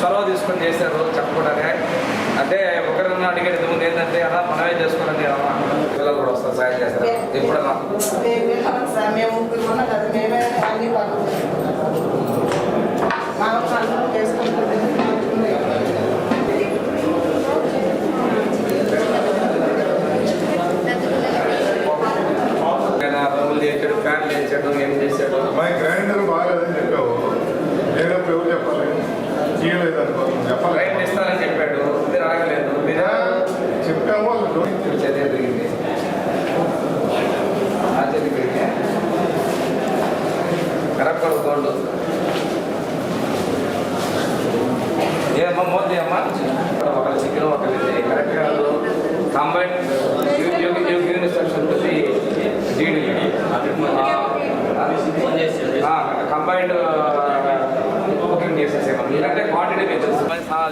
చొరవ తీసుకొని చేశారు చెప్పుకోవడానికి అంటే ఒకరిని అడిగేది ముందు ఏంటంటే అలా మనమే చేసుకోవాలి అమ్మా పిల్లలు కూడా వస్తారు సాయం చేస్తారు? ఎప్పుడన్నా? మేము ముగ్గురు మేమే అన్ని పనులు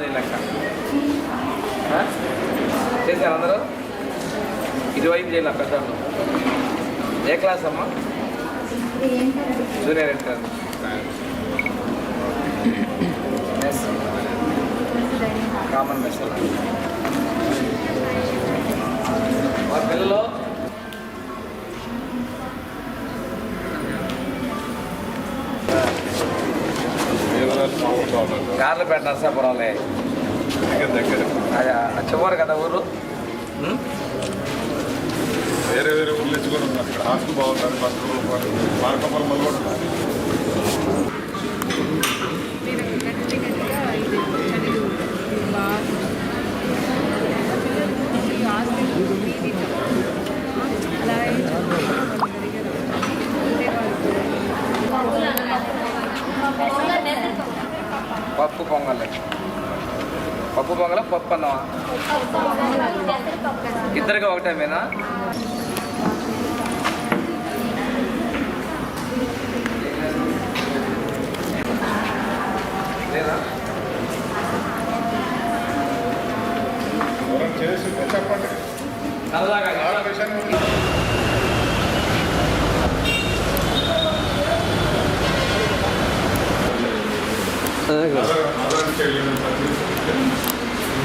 తెలుసు పది లెక్క చేశారు అందరూ? ఇటువైపు చేయాలి పెద్దవాళ్ళు ఏ క్లాస్ అమ్మా? Junior inter. కామన్ మెస్ కార్లు పెట్ట నరసాపురంలే చివరి కదా ఊరు? వేరే వేరే ఊర్లు తెచ్చుకొని ఉన్నారు ఇక్కడ హాస్టల్ బాగుంటుంది బస్సు మార్కపురం కూడా ఉన్నారు. మీరు గట్టి గట్టిగా ఇది చదువు బాగా ఈ హాస్టల్ మీది అలా పప్పు పొంగల్ పప్పు పొంగల పప్పు అన్నమా ఇద్దరికి ఒకటేమేనా లేదా? చేసి చెప్పండి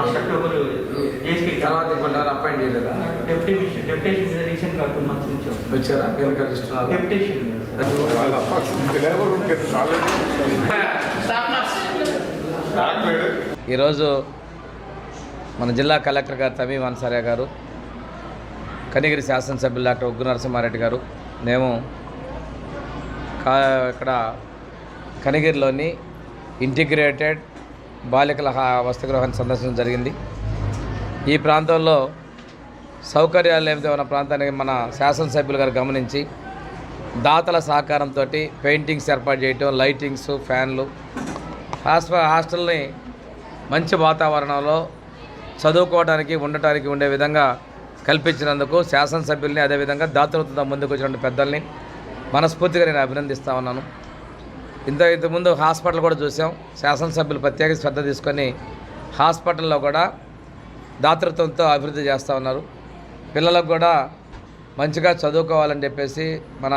లాస్ట్ అక్టోబర్ జేసీ తర్వాత ఇప్పుడు అపాయింట్ చేయలేదా? డెప్యుటేషన్ డెప్యుటేషన్ రీసెంట్గా టూ మంత్స్ నుంచి వచ్చారా? డెప్యుటేషన్ కాలేదు డాక్టర్ ఈరోజు మన జిల్లా కలెక్టర్ గారు తమీం అన్సారియా గారు కనిగిరి శాసనసభ్యులు డాక్టర్ ఉగ్గు నరసింహారెడ్డి గారు మేము కా ఇక్కడ కనిగిరిలోని ఇంటిగ్రేటెడ్ బాలికల వసతిగృహాన్ని సందర్శించడం జరిగింది. ఈ ప్రాంతంలో సౌకర్యాలు ఏమిటో ఉన్న ప్రాంతానికి మన శాసనసభ్యులు గారు గమనించి దాతల సహకారంతో పెయింటింగ్స్ ఏర్పాటు చేయటం లైటింగ్స్ ఫ్యాన్లు హాస్టల్ హాస్టల్ని మంచి వాతావరణంలో చదువుకోవడానికి ఉండటానికి ఉండే విధంగా కల్పించినందుకు శాసనసభ్యుల్ని అదేవిధంగా దాతృత్వంతో ముందుకు వచ్చినటువంటి పెద్దల్ని మనస్ఫూర్తిగా నేను అభినందిస్తా ఉన్నాను. ఇంత ఇంతకుముందు హాస్పిటల్ కూడా చూసాం. శాసనసభ్యులు ప్రత్యేక శ్రద్ధ తీసుకొని హాస్పిటల్లో కూడా దాతృత్వంతో అభివృద్ధి చేస్తూ ఉన్నారు. పిల్లలకు కూడా మంచిగా చదువుకోవాలని చెప్పేసి మన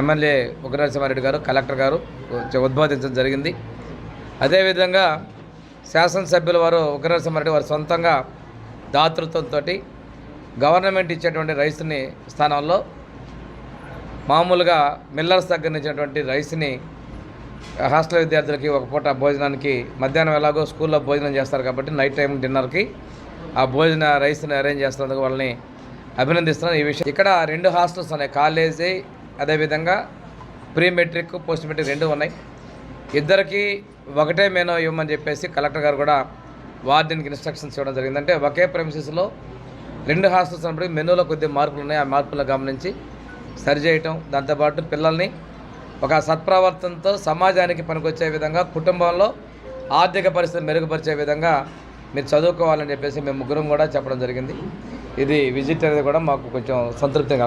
ఎమ్మెల్యే ఉగ్రనరసింహారెడ్డి గారు కలెక్టర్ గారు ఉద్బోధించడం జరిగింది. అదేవిధంగా శాసనసభ్యుల వారు ఉగ్రనరసింహారెడ్డి వారు సొంతంగా దాతృత్వంతో గవర్నమెంట్ ఇచ్చేటువంటి రైస్ని స్థానంలో మామూలుగా మిల్లర్స్ దగ్గర నుంచినటువంటి రైస్ని హాస్టల్ విద్యార్థులకి ఒక పూట భోజనానికి మధ్యాహ్నం ఎలాగో స్కూల్లో భోజనం చేస్తారు కాబట్టి నైట్ టైం డిన్నర్కి ఆ భోజన రైస్ని అరేంజ్ చేస్తున్నందుకు వాళ్ళని అభినందిస్తున్నాను. ఈ విషయం ఇక్కడ రెండు హాస్టల్స్ ఉన్నాయి. కాలేజీ అదేవిధంగా ప్రీ మెట్రిక్ పోస్ట్ మెట్రిక్ రెండు ఉన్నాయి. ఇద్దరికి ఒకటే మేనో ఇవ్వమని చెప్పేసి కలెక్టర్ గారు కూడా వార్డెన్కి ఇన్స్ట్రక్షన్స్ ఇవ్వడం జరిగింది. అంటే ఒకే ప్రెమిసెస్లో రెండు హాస్టల్స్ ఉన్నప్పుడు మెనూలో కొద్ది మార్పులు ఉన్నాయి. ఆ మార్పులను గమనించి సరిచేయటం దాంతోపాటు పిల్లల్ని ఒక సత్ప్రవర్తనతో సమాజానికి పనికొచ్చే విధంగా కుటుంబంలో ఆర్థిక పరిస్థితి మెరుగుపరిచే విధంగా మీరు చదువుకోవాలని చెప్పేసి మేము ముగ్గురం కూడా చెప్పడం జరిగింది. ఇది విజిట్ అనేది కూడా మాకు కొంచెం సంతృప్తిగా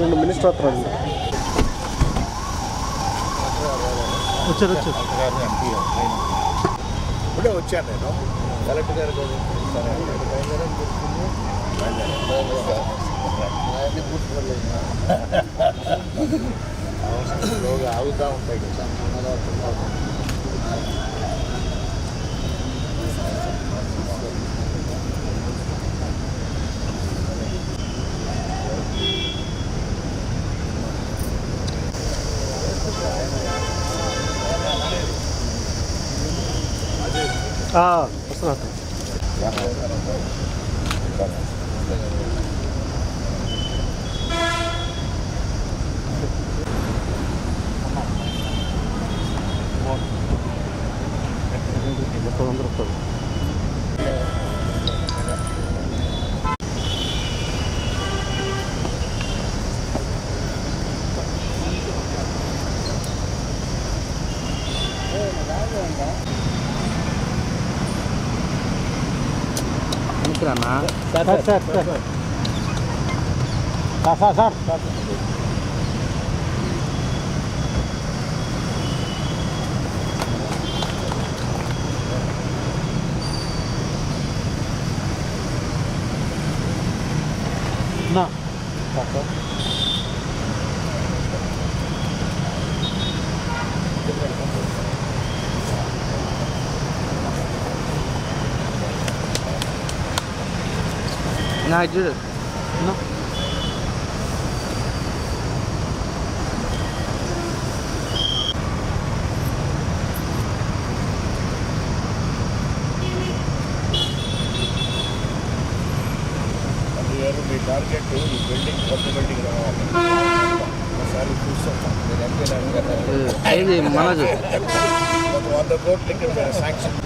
కలగజేసిందండి మినిస్టర్ వస్తున్నాడు వచ్చారు వచ్చారు. ఇప్పుడే వచ్చాను నేను. కలెక్టర్ గారు కూడా ఆగుతూ ఉంటాయి కదా 아, 벌써 났다. 못 만들었다고. వస్తారు sir sir sir sir sir sir నా సార్ నా చూడు నా అది మీ టార్గెట్ ఈ బిల్డింగ్ కొత్త బిల్డింగ్ రావాలి. ఒకసారి చూస్తాం మీరు ఎంపీ గారు ఏది? మనోజ్ ఒక వంద కోట్లు ఇక్కడ శాంక్షన్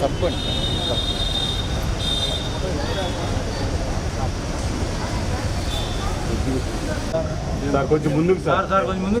తప్పండి సార్ కొంచెం ముందుకు సార్. సార్ కొంచెం ముందు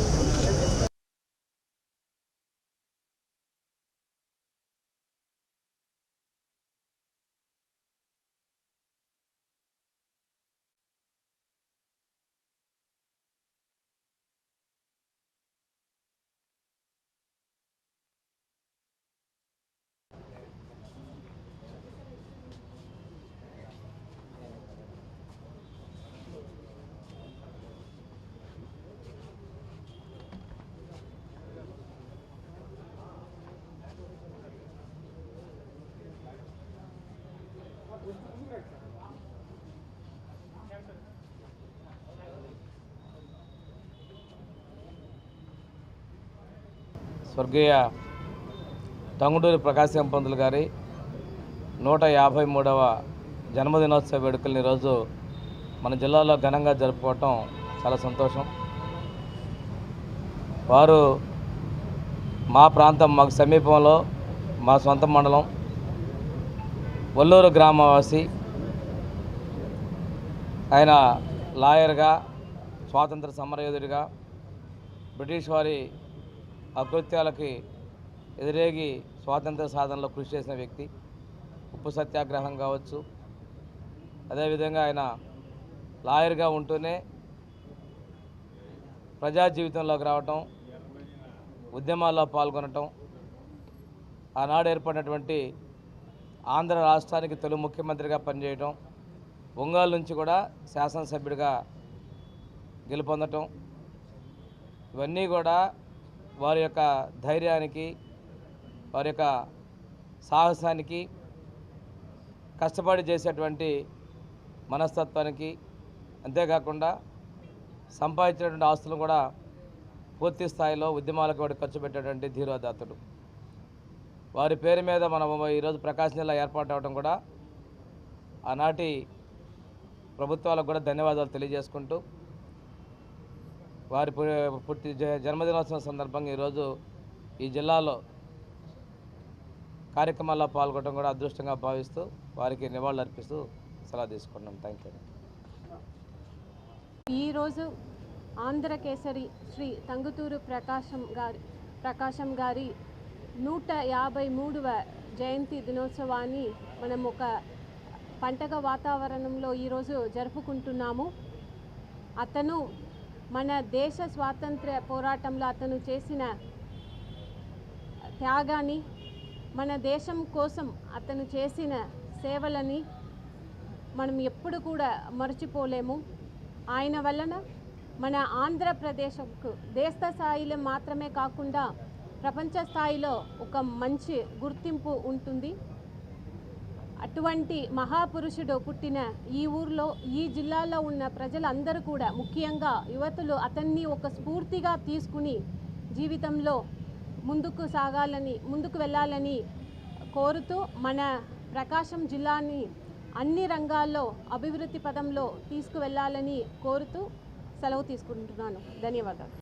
స్వర్గీయ టంగుటూరి ప్రకాశం పంతులు గారి నూట యాభై మూడవ జన్మదినోత్సవ వేడుకలను ఈరోజు మన జిల్లాలో ఘనంగా జరుపుకోవటం చాలా సంతోషం. వారు మా ప్రాంతం మాకు సమీపంలో మా సొంత మండలం ఒల్లూరు గ్రామవాసి ఆయన లాయర్గా స్వాతంత్ర సమరయోధుడిగా బ్రిటిష్ వారి అకృత్యాలకి ఎదురేగి స్వాతంత్ర సాధనలో కృషి చేసిన వ్యక్తి ఉప్పు సత్యాగ్రహం కావచ్చు. అదేవిధంగా ఆయన లాయర్గా ఉంటూనే ప్రజా జీవితంలోకి రావటం ఉద్యమాల్లో పాల్గొనటం ఆనాడు ఏర్పడినటువంటి ఆంధ్ర రాష్ట్రానికి తొలి ముఖ్యమంత్రిగా పనిచేయటం ఒంగోలు నుంచి కూడా శాసనసభ్యుడిగా గెలుపొందటం ఇవన్నీ కూడా వారి యొక్క ధైర్యానికి వారి యొక్క సాహసానికి కష్టపడి చేసేటువంటి మనస్తత్వానికి అంతేకాకుండా సంపాదించినటువంటి ఆస్తులను కూడా పూర్తి స్థాయిలో ఉద్యమాలకు వాడు ఖర్చు పెట్టేటువంటి ధీరోదాతుడు. వారి పేరు మీద మనం ఈరోజు ప్రకాశం జిల్లా ఏర్పాటు అవడం కూడా ఆనాటి ప్రభుత్వాలకు కూడా ధన్యవాదాలు తెలియజేసుకుంటూ వారి పు- పుట్టి జన్మదినోత్సవం సందర్భంగా ఈరోజు ఈ జిల్లాలో కార్యక్రమాల్లో పాల్గొనడం కూడా అదృష్టంగా భావిస్తూ వారికి నివాళులు అర్పిస్తూ సలహా తీసుకున్నాం. థ్యాంక్ యూ ఈరోజు ఆంధ్ర కేసరి శ్రీ తంగుతూరు ప్రకాశం గారి ప్రకాశం గారి నూట యాభై మూడవ జయంతి దినోత్సవాన్ని మనం ఒక పండగ వాతావరణంలో ఈరోజు జరుపుకుంటున్నాము. అతను మన దేశ స్వాతంత్ర్య పోరాటంలో అతను చేసిన త్యాగాన్ని మన దేశం కోసం అతను చేసిన సేవలని మనం ఎప్పుడు కూడా మర్చిపోలేము. ఆయన వలన మన ఆంధ్రప్రదేశ్కు దేశ స్థాయిలో మాత్రమే కాకుండా ప్రపంచ స్థాయిలో ఒక మంచి గుర్తింపు ఉంటుంది. అటువంటి మహాపురుషుడు పుట్టిన ఈ ఊర్లో ఈ జిల్లాలో ఉన్న ప్రజలందరూ కూడా ముఖ్యంగా యువతులు అతన్ని ఒక స్ఫూర్తిగా తీసుకుని జీవితంలో ముందుకు సాగాలని ముందుకు వెళ్ళాలని కోరుతూ మన ప్రకాశం జిల్లాని అన్ని రంగాల్లో అభివృద్ధి పదంలో తీసుకువెళ్ళాలని కోరుతూ సెలవు తీసుకుంటున్నాను. ధన్యవాదాలు.